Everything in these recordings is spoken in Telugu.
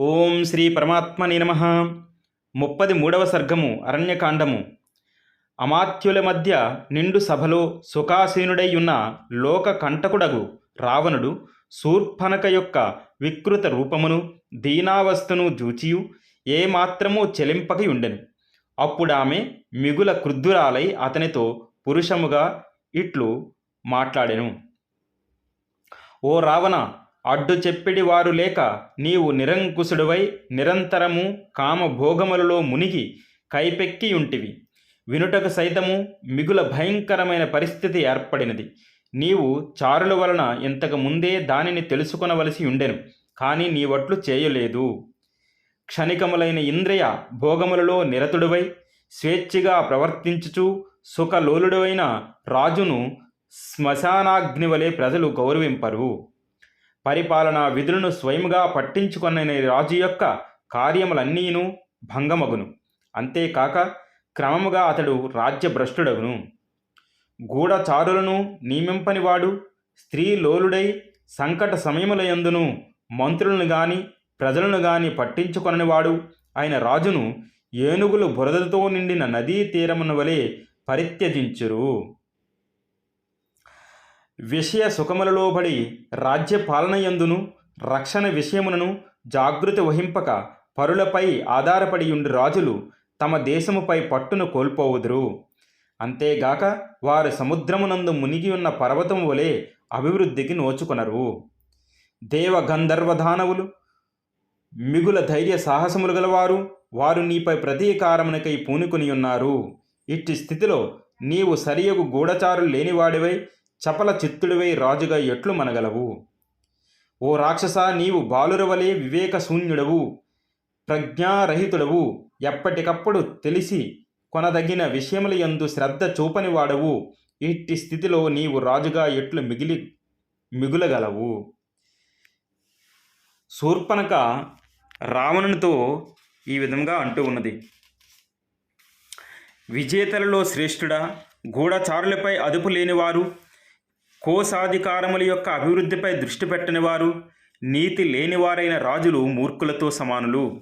ఓం శ్రీ పరమాత్మని నమ. ముప్పది మూడవ సర్గము అరణ్యకాండము. అమాత్యుల మధ్య నిండు సభలో సుఖాసీనుడై ఉన్న లోక కంటకుడగు రావణుడు శూర్పనక యొక్క వికృత రూపమును దీనావస్థను జూచియు ఏమాత్రమూ చెలింపక ఉండెను అప్పుడామె మిగుల క్రుద్ధురాలై అతనితో పురుషముగా ఇట్లు మాట్లాడెను. ఓ రావణ అడ్డు చెప్పిడి వారు లేక నీవు నిరంకుశుడివై నిరంతరము కామభోగములలో మునిగి కైపెక్కియుంటివి వినుటకు సైతము మిగుల భయంకరమైన పరిస్థితి ఏర్పడినది. నీవు చారుల వలన ఇంతకు ముందే దానిని తెలుసుకొనవలసి ఉండెను కానీ నీవట్లు చేయలేదు. క్షణికములైన ఇంద్రియ భోగములలో నిరతుడివై స్వేచ్ఛగా ప్రవర్తించుచు సుఖలోలుడైన రాజును శ్మశానాగ్ని వలె ప్రజలు గౌరవింపరు. పరిపాలనా విధులను స్వయముగా పట్టించుకొనని రాజు యొక్క కార్యములన్నీను భంగమగును. అంతేకాక క్రమముగా అతడు రాజ్యభ్రష్టుడగును. గూఢచారులను నియమింపనివాడు స్త్రీలోలుడై సంకట సమయములయందును మంత్రులను గాని ప్రజలను గాని పట్టించుకొననివాడు ఆయన రాజును ఏనుగులు బురదతో నిండిన నదీ తీరమున వలె పరిత్యజించురు. విషయ సుఖములలో పడి రాజ్య పాలనయందును రక్షణ విషయములను జాగృతి వహింపక పరులపై ఆధారపడి ఉండి రాజులు తమ దేశముపై పట్టును కోల్పోవుదురు. అంతేగాక వారు సముద్రమునందు మునిగి ఉన్న పర్వతము వలె అభివృద్ధికి నోచుకొనరు. దేవగంధర్వధానవులు మిగుల ధైర్య సాహసములు గలవారు వారు నీపై ప్రతీకారమునకై పూనుకుని ఉన్నారు. ఇట్టి స్థితిలో నీవు సరియగు గూఢచారులు లేనివాడివై చపల చిత్తుడివై రాజుగా ఎట్లు మనగలవు? ఓ రాక్షస నీవు బాలురవలే వివేక శూన్యుడవు ప్రజ్ఞారహితుడవు. ఎప్పటికప్పుడు తెలిసి కొనదగిన విషయముల యందు శ్రద్ధ చూపని వాడవు ఇట్టి స్థితిలో నీవు రాజుగా ఎట్లు మిగిలి మిగులగలవు? శూర్పణక రావణునితో ఈ విధంగా అంటూ ఉన్నది. విజేతలలో శ్రేష్ఠుడా గూఢచారులపై అదుపు లేనివారు కోశాధికారముల యొక్క అభివృద్ధిపై దృష్టి పెట్టనివారు నీతి లేనివారైన రాజులు మూర్ఖులతో సమానులు.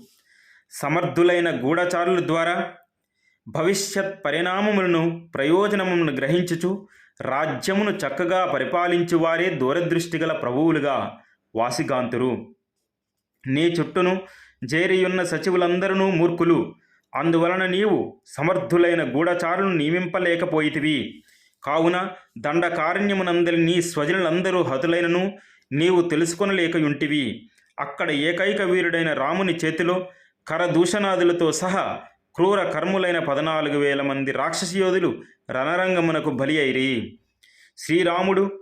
సమర్థులైన గూఢచారుల ద్వారా భవిష్యత్ పరిణామములను ప్రయోజనమును గ్రహించుచు రాజ్యమును చక్కగా పరిపాలించు వారే దూరదృష్టి గల ప్రభువులుగా వాసిగాంతురు. నీ చుట్టూను చేరియున్న సచివులందరూ మూర్ఖులు. అందువలన నీవు సమర్థులైన గూఢచారులను నియమింపలేకపోయితివి. కావున దండకారణ్యమునందరి నీ స్వజనులందరూ హతులైనను నీవు తెలుసుకొనలేకయుంటివి. అక్కడ ఏకైక వీరుడైన రాముని చేతిలో కరదూషణాదులతో సహా క్రూర కర్ములైన పద్నాలుగు వేల మంది రాక్షసయోధులు రణరంగమునకు బలి అయిరి శ్రీరాముడు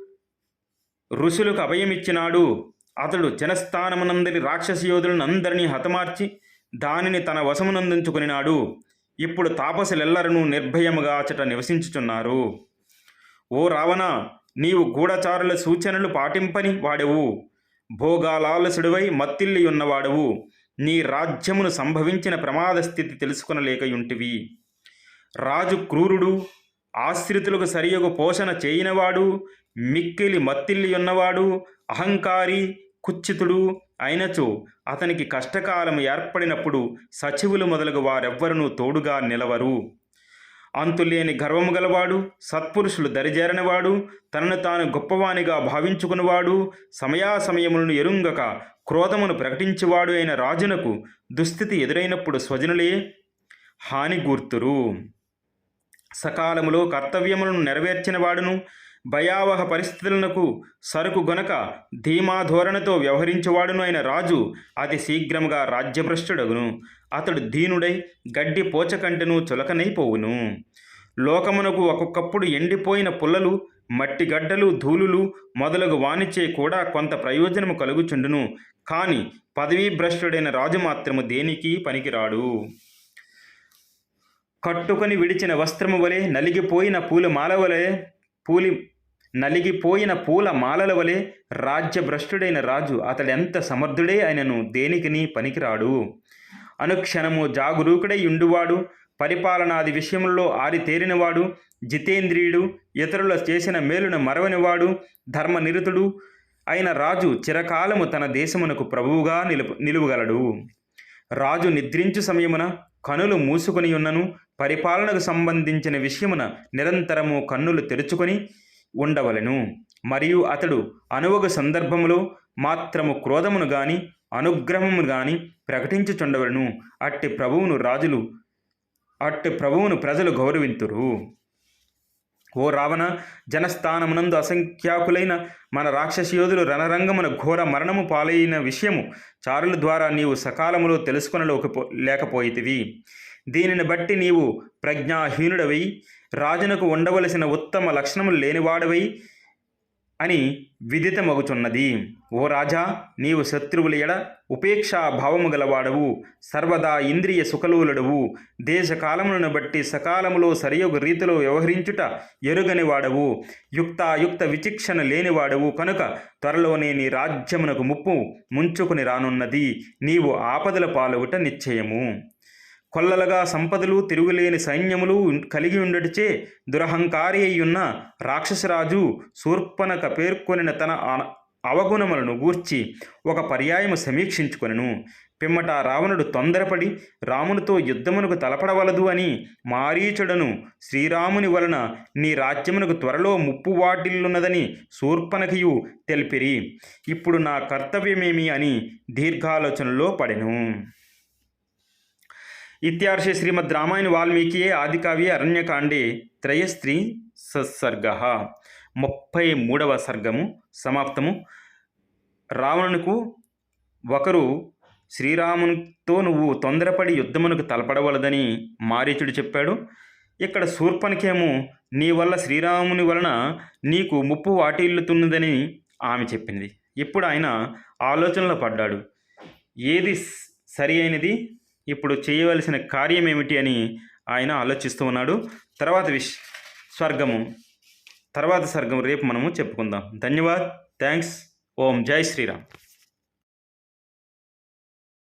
ఋషులకు అభయమిచ్చినాడు. అతడు జనస్థానమునందరి రాక్షసయోధులను అందరినీ హతమార్చి దానిని తన వశమునందించుకునినాడు. ఇప్పుడు తాపసులెల్లరూ నిర్భయముగా అచట నివసించుచున్నారు. ఓ రావణ నీవు గూఢచారుల సూచనలు పాటింపని వాడెవు. భోగాలాలసుడివై మత్తిల్లి ఉన్నవాడవు. నీ రాజ్యమును సంభవించిన ప్రమాద స్థితి తెలుసుకునలేకయుంటివి. రాజు క్రూరుడు ఆశ్రితులకు సరియగు పోషణ చేయనివాడు మిక్కిలి మత్తిల్లి ఉన్నవాడు అహంకారి కుచ్చితుడు అయినచో అతనికి కష్టకాలం ఏర్పడినప్పుడు సచివులు మొదలగు వారెవ్వరూ తోడుగా నిలవరు. అంతులేని గర్వము గలవాడు సత్పురుషులు దరిజేరనివాడు తనను తాను గొప్పవానిగా భావించుకునివాడు సమయాసమయములను ఎరుంగక క్రోధమును ప్రకటించేవాడు అయిన రాజునకు దుస్థితి ఎదురైనప్పుడు స్వజనులే హాని గుర్తురు. సకాలములో కర్తవ్యములను నెరవేర్చిన వాడును భయావహ పరిస్థితులకు సరుకు గొనక ధీమాధోరణతో వ్యవహరించేవాడును అయిన రాజు అతి శీఘ్రముగా రాజ్యభ్రష్టుడగును. అతడు దీనుడై గడ్డి పోచకంటెను చులకనైపోవును. లోకమునకు ఒక్కొక్కప్పుడు ఎండిపోయిన పుల్లలు మట్టి గడ్డలు ధూళులు మొదలగు వానిచే కూడా కొంత ప్రయోజనము కలుగుచుండును. కాని పదవీభ్రష్టుడైన రాజు మాత్రము దేనికి పనికిరాడు. కట్టుకొని విడిచిన వస్త్రము వలె నలిగిపోయిన పూల మాల వలె పూలి నలిగిపోయిన పూల మాలల వలె రాజ్యభ్రష్టుడైన రాజు అతడెంత సమర్థుడే ఆయనను దేనికిని పనికిరాడు. అనుక్షణము జాగరూకుడై ఉండువాడు పరిపాలనాది విషయములలో ఆరితేరినవాడు జితేంద్రియుడు ఇతరుల చేసిన మేలును మరవనివాడు ధర్మనిరుతుడు అయిన రాజు చిరకాలము తన దేశమునకు ప్రభువుగా నిలుపు నిలువగలడు. రాజు నిద్రించు సమయమున కనులు మూసుకొని ఉన్నను పరిపాలనకు సంబంధించిన విషయమున నిరంతరము కన్నులు తెరుచుకొని ఉండవలెను. మరియు అతడు అనువగ సందర్భములో మాత్రము క్రోధమును గాని అనుగ్రహము గాని ప్రకటించుచుండవలను. అట్టి ప్రభువును రాజులు అట్టి ప్రభువును ప్రజలు గౌరవింతురు. ఓ రావణ జనస్థానమునందు అసంఖ్యాకులైన మన రాక్షసయోధులు రణరంగమున ఘోర మరణము పాలైన విషయము చారుల ద్వారా నీవు సకాలములో తెలుసుకొనలేకపో లేకపోయితివి. దీనిని బట్టి నీవు ప్రజ్ఞాహీనుడవై రాజునకు ఉండవలసిన ఉత్తమ లక్షణములు లేనివాడవై అని విదితమగుచున్నది. ఓ రాజా నీవు శత్రువుల ఎడ ఉపేక్షా భావము గలవాడవు సర్వదా ఇంద్రియ సుఖలోలుడవు దేశకాలములను బట్టి సకాలములో సరియొక రీతిలో వ్యవహరించుట ఎరుగని వాడవు యుక్తాయుక్త విచిక్షణ లేనివాడవు కనుక త్వరలోనే నీ రాజ్యమునకు ముప్పు ముంచుకుని రానున్నది నీవు ఆపదల పాలవుట నిశ్చయము. కొల్లలుగా సంపదలు తిరుగులేని సైన్యములు కలిగి ఉండటిచే దురహంకారి అయ్యున్న రాక్షసరాజు శూర్పణక పేర్కొనిన తన అవగుణములను గూర్చి ఒక పర్యాయము సమీక్షించుకొనెను. పిమ్మట రావణుడు తొందరపడి రామునితో యుద్ధమునకు తలపడవలదు అని మారీచుడను శ్రీరాముని వలన నీ రాజ్యమునకు త్వరలో ముప్పు వాటిల్లున్నదని శూర్పణఖయు తెలిపిరి. ఇప్పుడు నా కర్తవ్యమేమి అని దీర్ఘాలోచనలో పడెను. ఇత్యార్షి శ్రీమద్ రామాయణ వాల్మీకియే ఆదికావ్య అరణ్యకాండే త్రయస్త్రీ సత్సర్గ ముప్పై మూడవ సర్గము సమాప్తము రావణునకు ఒకరు శ్రీరామునితో నువ్వు తొందరపడి యుద్ధమునకు తలపడవలదని మారీచుడు చెప్పాడు। ఇక్కడ శూర్పణకేమో నీ వల్ల శ్రీరాముని వలన నీకు ముప్పు వాటిల్లుతున్నదని ఆమె చెప్పింది। ఇప్పుడు ఆయన ఆలోచనలో పడ్డాడు। ఏది సరి అయినది? ఇప్పుడు చేయవలసిన కార్యం ఏమిటి అని ఆయన ఆలోచిస్తూ ఉన్నాడు. తర్వాత విష్ స్వర్గము. తర్వాత స్వర్గం రేపు మనము చెప్పుకుందాం. ధన్యవాద్. థ్యాంక్స్. ఓం. జై శ్రీరామ్.